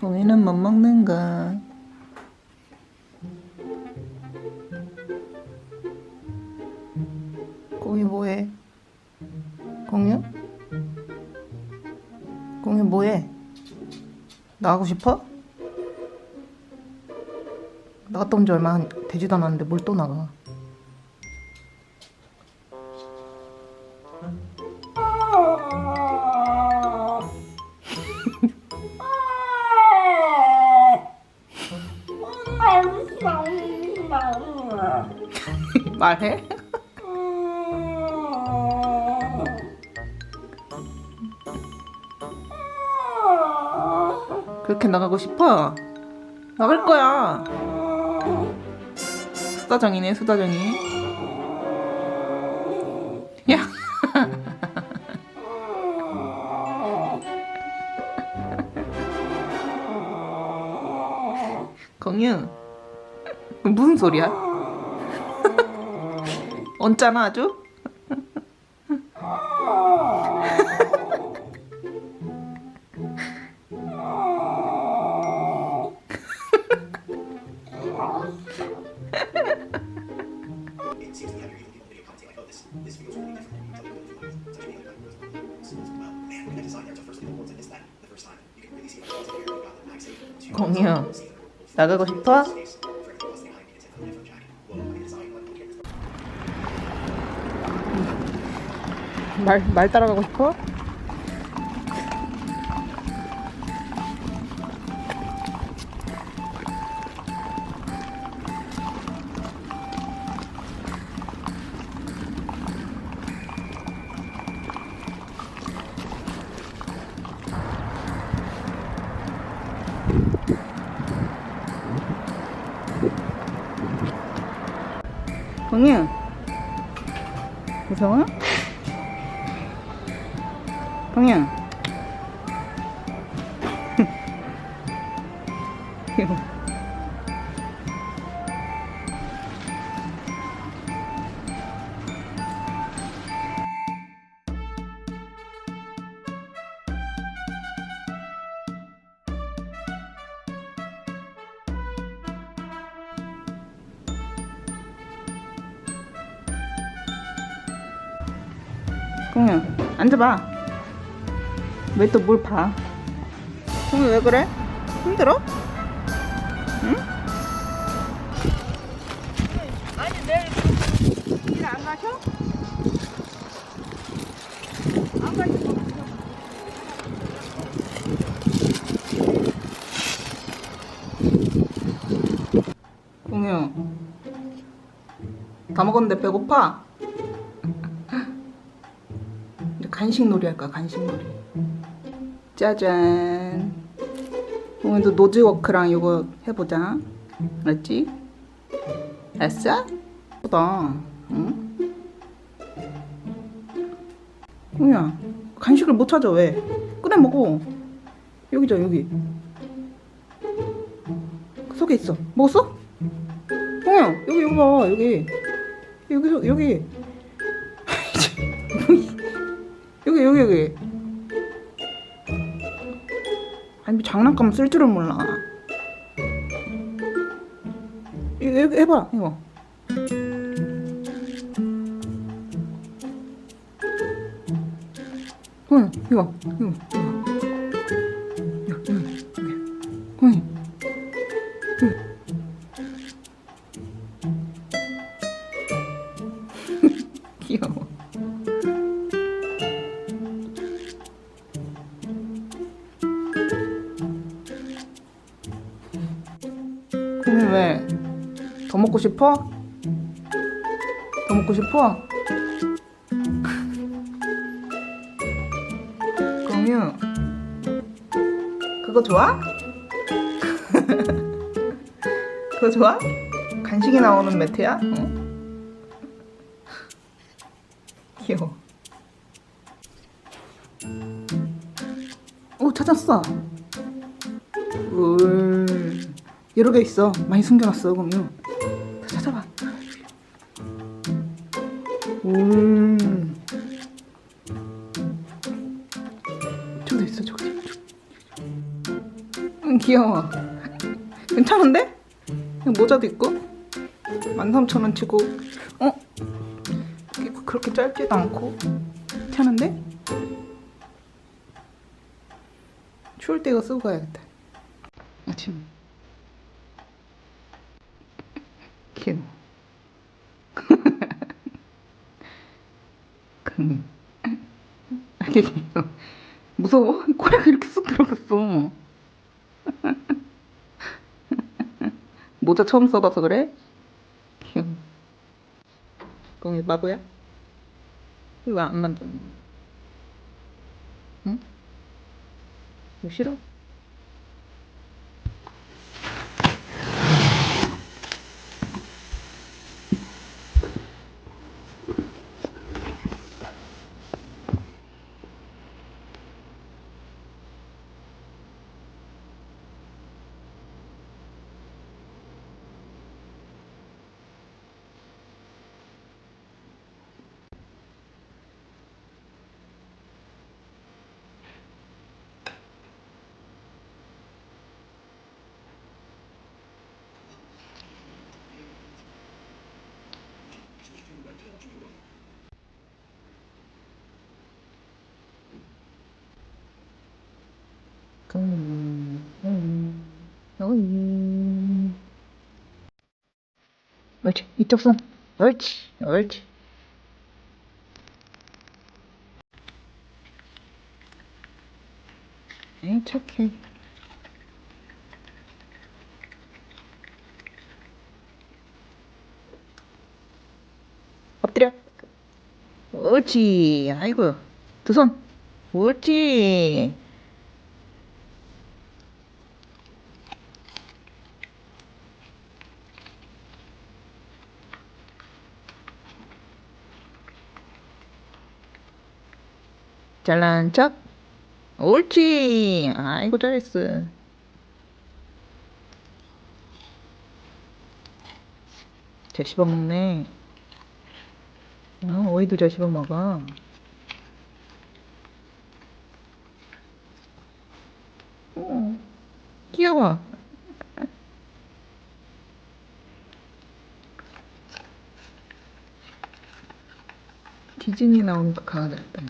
공유는 못 먹는가? 공유 뭐해? 공유? 공유 뭐해? 나가고 싶어? 나갔다 온 지 얼마 안- 되지도 않았는데 뭘 또 나가? 말해? 그렇게 나가고 싶어? 나갈 거야. 수다정이네, 수다정이. 야. 공유. 그 무슨 소리야? 얹잖아 아주? oh, 공유, 나가고 싶어? 말, 말 따라가고 싶어? 공유 무서워? 공유 귀여워. 공유 앉아봐 왜 또 뭘 봐? 공유 왜 그래? 힘들어? 응? 아니 내일 일 안 가셔? 안 가시고 공유 다 먹었는데 배고파? 이제 간식 놀이 할까 간식 놀이 짜잔. 오늘도 노즈워크랑 이거 해보자. 알았지? 알았어? 예쁘다. 응? 뭐야 간식을 못 찾아 왜? 꺼내 먹어. 여기죠 여기. 그 속에 있어. 먹었어? 홍야 여기 여기 봐 여기. 여기 여기. 여기 여기 여기 아니 뭐 장난감 쓸 줄은 몰라. 이거 해봐 이거. 응 이거 이거 응. 귀여워 싶어? 더 먹고 싶어? 공유 그거 좋아? 그거 좋아? 간식이 나오는 매트야? 어? 귀여워 오 찾았어 울 여러 개 있어. 많이 숨겨놨어, 공유. 음. 저기도 있어, 저기. 응. 귀여워. 괜찮은데? 모자도 있고. 13,000원 치고. 어? 그렇게 짧지도 않고. 괜찮은데? 추울 때 이거 쓰고 가야겠다. 아침. 귀여워. 그, 아니, 무서워? 코가 이렇게 쑥 들어갔어. 모자 처음 써봐서 그래? 귀여워. 공이 바보야? 이거 안 만져? 응? 싫어? 옳지. 이쪽 손. 옳지. 옳지. 에이, 착해. 엎드려. 옳지. 아이고. 두 손. 옳지. 잘난 척. 옳지. 아이고, 잘했어. 잘 씹어먹네. 어, 오이도 잘 씹어먹어. 어, 귀여워. 디즈니 나오니까 강아지 같다.